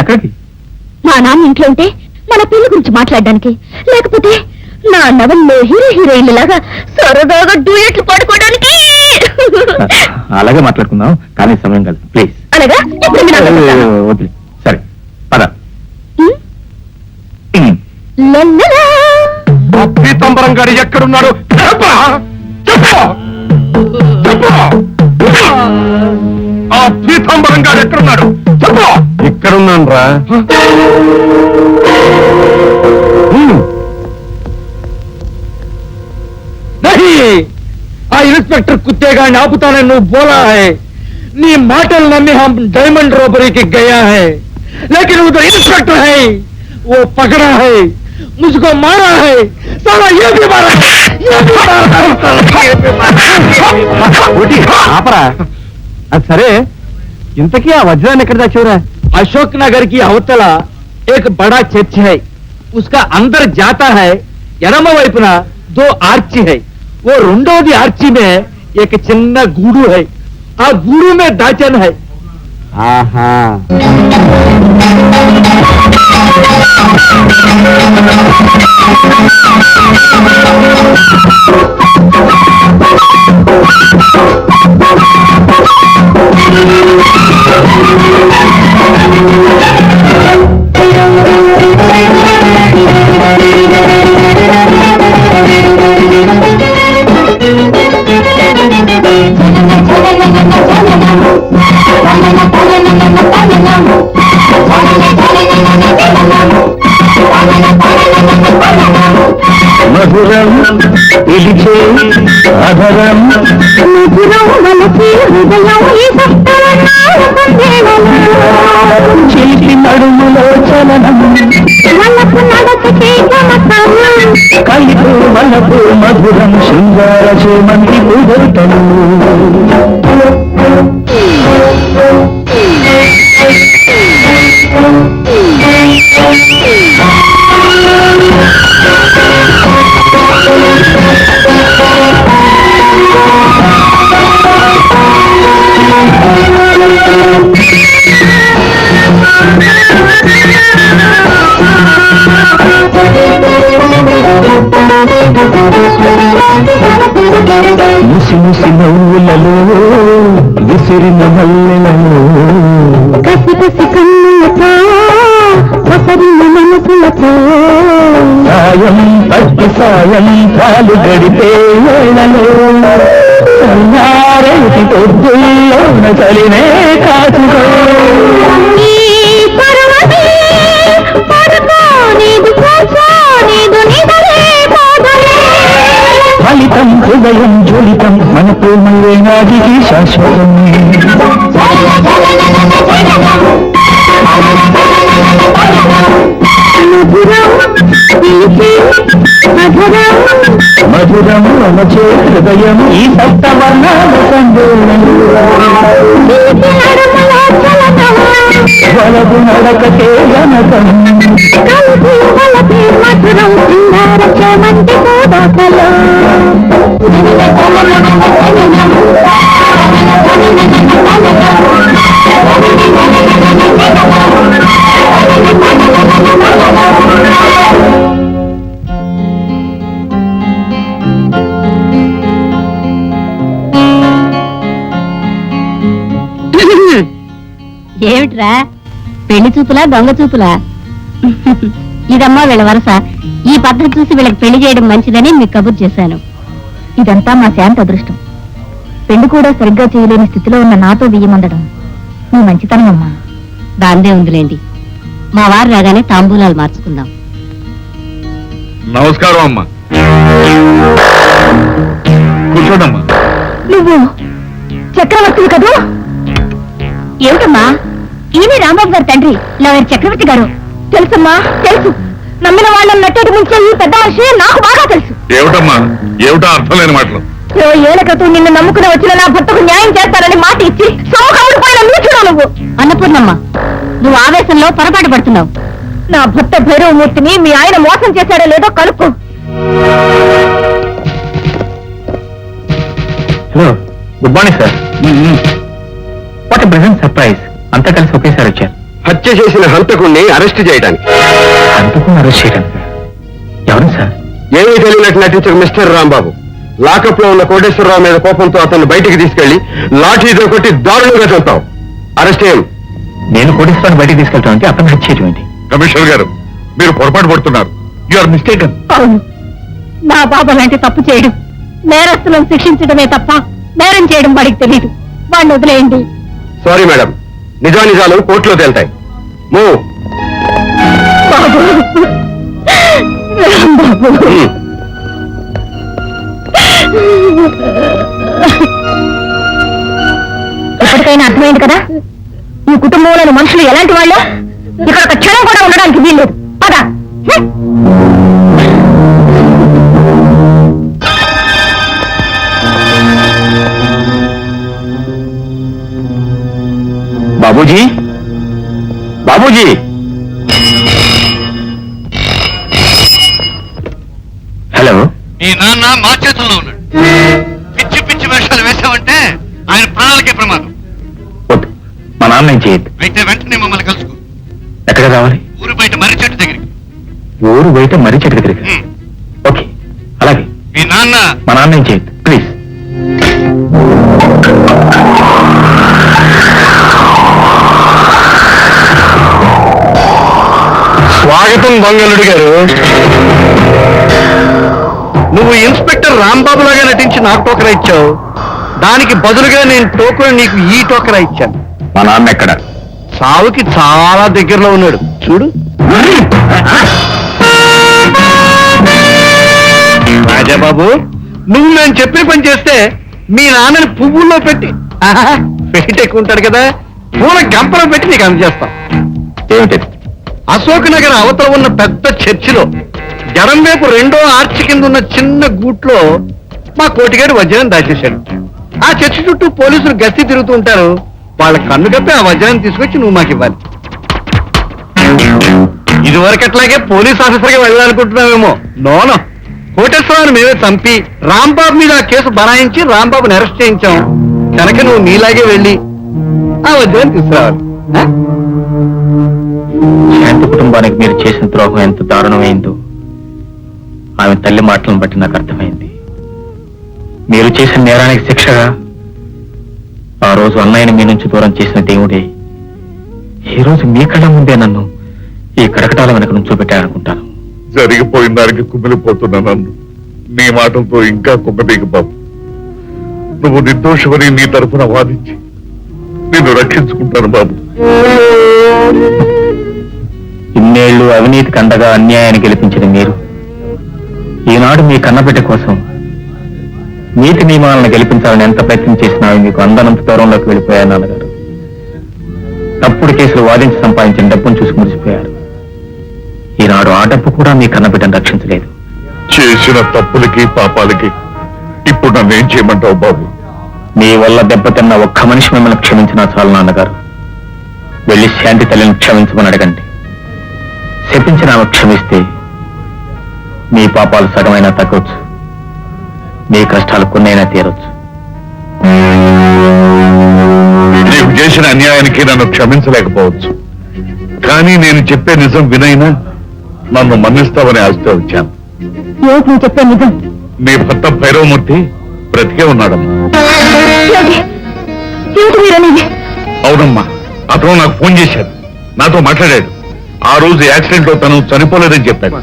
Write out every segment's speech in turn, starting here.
ఎక్కడికి? మా నాన్న ఇంట్లో ఉంటే మన పెళ్ళి గురించి మాట్లాడడానికి. లేకపోతే నా నవల్లో హీరో హీరోయిన్ లాగా సరదాగా డూయట్లు పాడుకోవడానికి. అలాగే మాట్లాడుకుందాం కానీ సమయం కాదు ప్లీజ్ అనగా ఇప్పుడు మీ నాన్న చెప్తాను. వదిలే. సరే పద. ఉమ్, ఉమ్. లల్లలా. ఆ పీతాంబరం గారు ఎక్కడున్నాడు? చెప్పరా? చెప్పు! చెప్పు! ఆ పీతాంబరం గారు ఎక్కడున్నాడు? రా ఆ ఇన్స్పెక్టర్ కుత్తేగాడిని ఆపుతానని నువ్వు బోలా హై నీ మాటలు నమ్మి हम डायमंड रोबरी के गया है लेकिन वो तो इंस्पेक्टर है वो पकड़ा है मुझको मारा है साला ये भी मारा है, ये भी मारा है, साला ये भी मारा है। ఒకటి ఆపరా అది సరే ఇంతకీ ఆ వజ్రాన్ని ఎక్కడ దాచేవరా अशोक नगर की अवतला एक बड़ा चर्च है। उसका अंदर जाता है यरम वैपना दो आर्ची है। वो रुंडो भी आर्ची में एक चिन्ना गुरु है। और गुरु में दाचन है। हाँ हाँ మధురం పిలిచే అధరం మధురం మనసి హృదయం ఈ. చిలిపి నడుములో చలనం నడకకే గమకం. కలిపు వలపు మధురం శృంగార చేమంతి పుదటము ముసి ముసి నవ్వులలో విసిరిన మల్లెలలో కసి కసి కన్నులతో ఒసరిన మనసులతో. సాయం పట్టి సాయం కాలు గడిపే వేళలో. సన్నారేటి పొద్దుల్లోన చలినే కాచుకో. ఫలితం హృదయం జ్వలితం మన ప్రేమలే నాదికి శాశ్వతమే. మధురము అమచే హృదయం ఈ సప్తవర్ణాల సందేశం తీపి నడుమలో చలనం మధురం సింగార చేమంతి ఏమిట్రా? పెళ్ళి చూపులా దొంగ చూపులా? ఇదమ్మా వీళ్ళ వరస. ఈ పద్ధతి చూసి వీళ్ళకి పెళ్ళి చేయడం మంచిదని మీకు కబుర్ చేశాను. ఇదంతా మా శాంత అదృష్టం. పెళ్ళి కూడా సరిగ్గా చేయలేని స్థితిలో ఉన్న నాతో బియ్యమందడం నీ మంచితనం అమ్మా దాందే ఉందిలేండి. మా వారు రాగానే తాంబూలాలు మార్చుకుందాం. నమస్కారం అమ్మా. కూర్చోడమ్మా. నువ్వు చక్రవర్తివి కదూ? ఏమిటమ్మా? ఈయన రాంబాబు గారి తండ్రి లాయర్ చక్రవర్తి గారు. తెలుసమ్మా? తెలుసు. నమ్మిన వాళ్ళని నట్టేటి ముంచే ఈ పెద్ద మనిషి నాకు బాగా తెలుసు. ఏమిటమ్మా? ఏమిటో అర్థం లేని మాటలు? ఇరవై ఏళ్ళ క్రితం నిన్ను నమ్ముకుని వచ్చిన నా భర్తకు న్యాయం చేస్తానని మాట ఇచ్చి నీచుడు నువ్వు. అన్నపూర్ణమ్మ నువ్వు ఆవేశంలో పొరపాటు పడుతున్నావు. నా భర్త భైరవమూర్తిని మీ ఆయన మోసం చేశాడో లేదో కనుక్కో. Hello good morning sir. What present surprise అంతా కలిసి ఒకేసారి వచ్చారు. హత్య చేసిన హంతకుణ్ణి అరెస్ట్ చేయడానికి. అందుకు అరెస్ట్ చేయడానికి? ఎవరు సార్? ఏమీ తెలియనట్టు నటించిన మిస్టర్ రాంబాబు. లాకప్లో ఉన్న కోటేశ్వరరావు మీద కోపంతో అతన్ని బయటికి తీసుకెళ్ళి లాఠీతో కొట్టి దారుణంగా చంపావు అరెస్ట్ ఏం నేను కోటేశ్వరాన్ని బయటికి తీసుకెళ్తానంటే అతను హత్య చేయడం ఏంటి? కమిషనర్ గారు మీరు పొరపాటు పడుతున్నారు. యు ఆర్ మిస్టేకన్ అవును. నా బాబు లాంటి తప్పు చేయడం. నేరస్తులను శిక్షించడమే తప్ప నేరం చేయడం వాడికి తెలియదు వాడిని వదిలేయండి. Sorry madam. నిజానిజాలు కోర్టులో తేల్తాయి. మూవ్ ఎప్పటికైనా అర్థమైంది కదా? ఈ కుటుంబంలోని మనుషులు ఎలాంటి వాళ్ళు? ఇక్కడ ఒక క్షణం కూడా ఉండడానికి వీల్లేదు. బాబూజీ? బాబూజీ? హలో? నీ నాన్న మా చేతుల్లో ఉన్నాడు. పిచ్చి పిచ్చి వేషాలు వేశావంటే ఆయన ప్రాణాలకే ప్రమాదం. వద్దు మా నాన్న ఏం చేయొద్దు. అయితే వెంటనే మమ్మల్ని కలుసుకో. ఎక్కడ రావాలి? ఊరు బయట మర్రి చెట్టు దగ్గరికి. ఊరు బయట మర్రి చెట్టు దగ్గరికి? హ్మ్. ఓకే. అలాగే. మీ నాన్న మా నాన్న ఏం చేయొద్దు. ప్లీజ్. స్వాగతం దొంగలుడు గారు నువ్వు ఇన్స్పెక్టర్ రాంబాబు లాగా నటించి నాకు టోకరా ఇచ్చావు. దానికి బదులుగా నేను టోకన్ నీకు ఈ టోకరా ఇచ్చాను. మా నాన్న ఎక్కడ? సావుకి చాలా దగ్గరలో ఉన్నాడు. చూడు. రాజాబాబు నువ్వు నేను చెప్పిన పని చేస్తే మీ నాన్నని పువ్వుల్లో పెట్టి పెట్టి ఎక్కుంటాడు కదా. పూల గంపలో పెట్టి నీకు అందజేస్తాం. ఏమిటది అశోక్ నగర్ అవతల ఉన్న పెద్ద చర్చిలో జనం వైపు రెండో ఆర్చి కింద ఉన్న చిన్న గూట్లో మా కోటిగాడు వజ్రం దాచేశాడు. ఆ చర్చి చుట్టూ పోలీసులు గస్తీ తిరుగుతూ ఉంటారు. వాళ్ళ కన్ను కప్పి ఆ వజ్రాన్ని తీసుకొచ్చి నువ్వు మాకు ఇవ్వాలి. ఇదివరకట్లాగే పోలీస్ ఆఫీసర్గా వెళ్ళాలనుకుంటున్నావేమో. నోనో. కోటేశ్వరాన్ని మేమే చంపి రాంబాబు మీద ఆ కేసు బనాయించి రాంబాబుని అరెస్ట్ చేయించాం. కనుక నువ్వు నీలాగే వెళ్ళి ఆ వజ్రాన్ని తీసుకురావాలి. శాంతి కుటుంబానికి మీరు చేసిన ద్రోహం ఎంత దారుణమైందో ఆమె తల్లి మాటలను బట్టి నాకు అర్థమైంది. మీరు చేసిన నేరానికి శిక్షగా ఆ రోజు అన్నయ్యని మీ నుంచి దూరం చేసిన దేవుడే ఈ రోజు మీ కళ్ళ ముందే నన్ను ఈ కరకటాల వెనక నుంచోబెట్టారనుకుంటాను జరిగిపోయిన దానికి కుమిలిపోతున్నా నన్ను. నీ మాటలతో ఇంకా కుమ్మదీకి బాబు. నువ్వు నిర్దోషమని నీ తరఫున వాదించి నిన్ను రక్షించుకుంటాను బాబు. ఇన్నేళ్ళు అవినీతికి అండగా అన్యాయాన్ని గెలిపించిన మీరు. ఈనాడు మీ కన్నబిడ్డ కోసం నీతి నియమాలను గెలిపించాలని ఎంత ప్రయత్నం చేసినా మీకు అందనంత దూరంలోకి వెళ్ళిపోయారు నాన్నగారు. తప్పుడు కేసులు వాదించి సంపాదించిన డబ్బును చూసి మురిసిపోయారు. ఈనాడు ఆ డబ్బు కూడా మీ కన్నబిడ్డను రక్షించలేదు. చేసిన తప్పులకి పాపాలకి ఇప్పుడు నన్ను ఏం చేయమంటావు బాబు? మీ వల్ల దెబ్బతిన్న ఒక్క మనిషి మిమ్మల్ని క్షమించినా చాలు నాన్నగారు. వెళ్ళి శాంతి తల్లిని క్షమించమని అడగండి. శపించిన ఆమె క్షమిస్తే. మీ పాపాలు సగమైనా తగ్గొచ్చు. మీ కష్టాలు కొన్నైనా తీరొచ్చు. నీకు చేసిన అన్యాయానికి నన్ను క్షమించలేకపోవచ్చు. కానీ నేను చెప్పే నిజం వినైనా నన్ను మన్నిస్తావని ఆశతో వచ్చాను. ఏమిటి నువ్వు చెప్పే నిజం? నీ భర్త భైరవమూర్తి బ్రతికే ఉన్నాడమ్మా. ఏమిటి? ఏమిటి మీరనేది? అవునమ్మా అతను నాకు ఫోన్ చేశాడు. నాతో మాట్లాడాడు. ఆ రోజు యాక్సిడెంట్లో తను చనిపోలేదని చెప్పాను.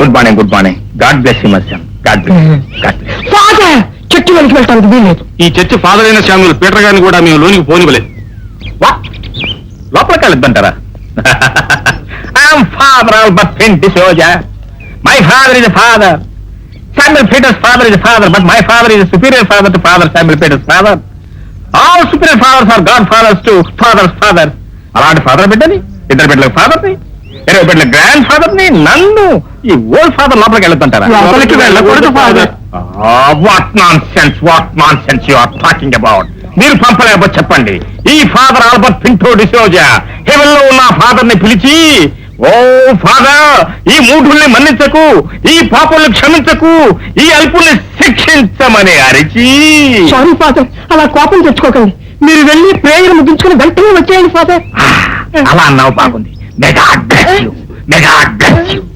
Good morning good morning. God bless you మత్స్యం God bless God bless father చెట్టు వెనక్కి వెళ్ళటానికి వీల్లేదు. ఈ చర్చి ఫాదర్ అయిన శామ్యుల్ పీటర్ గారిని కూడా మేము లోనికి పోనివ్వలేదు. లోపల కలుద్దంటారా I am father Albert Pinto Souza my father is father Peter's father is a father, but my father is a superior father to father Samuel Peter's father. All superior fathers are godfathers to father's father. అలాంటి father బిడ్డని ఇద్దరు బిడ్డలకు ఫాదర్ని. ఇరవై grand ఫాదర్ని నన్ను ఈ old father లోపలికి వెళ్తుంటారా? లోపలికి వెళ్ళకూడదు, father. What nonsense what nonsense you are talking about మీరు పంపలేకపోతే చెప్పండి. ఈ ఫాదర్ ఆల్బర్ట్ పింటో డిసోజా హెవెన్లో ఉన్న ఫాదర్ని పిలిచి ఓ ఫాదర్ ఈ మూఢుల్ని మన్నించకు ఈ పాపుల్ని క్షమించకు ఈ అల్పుల్ని శిక్షించమని అరిచి. సారీ ఫాదర్ అలా కోపం తెచ్చుకోకండి. మీరు వెళ్ళి ప్రేయర్ ముగించుకుని వెంటనే వచ్చేయండి ఫాదర్ అలా అన్నావు బాగుంది. May God bless you. May God bless you.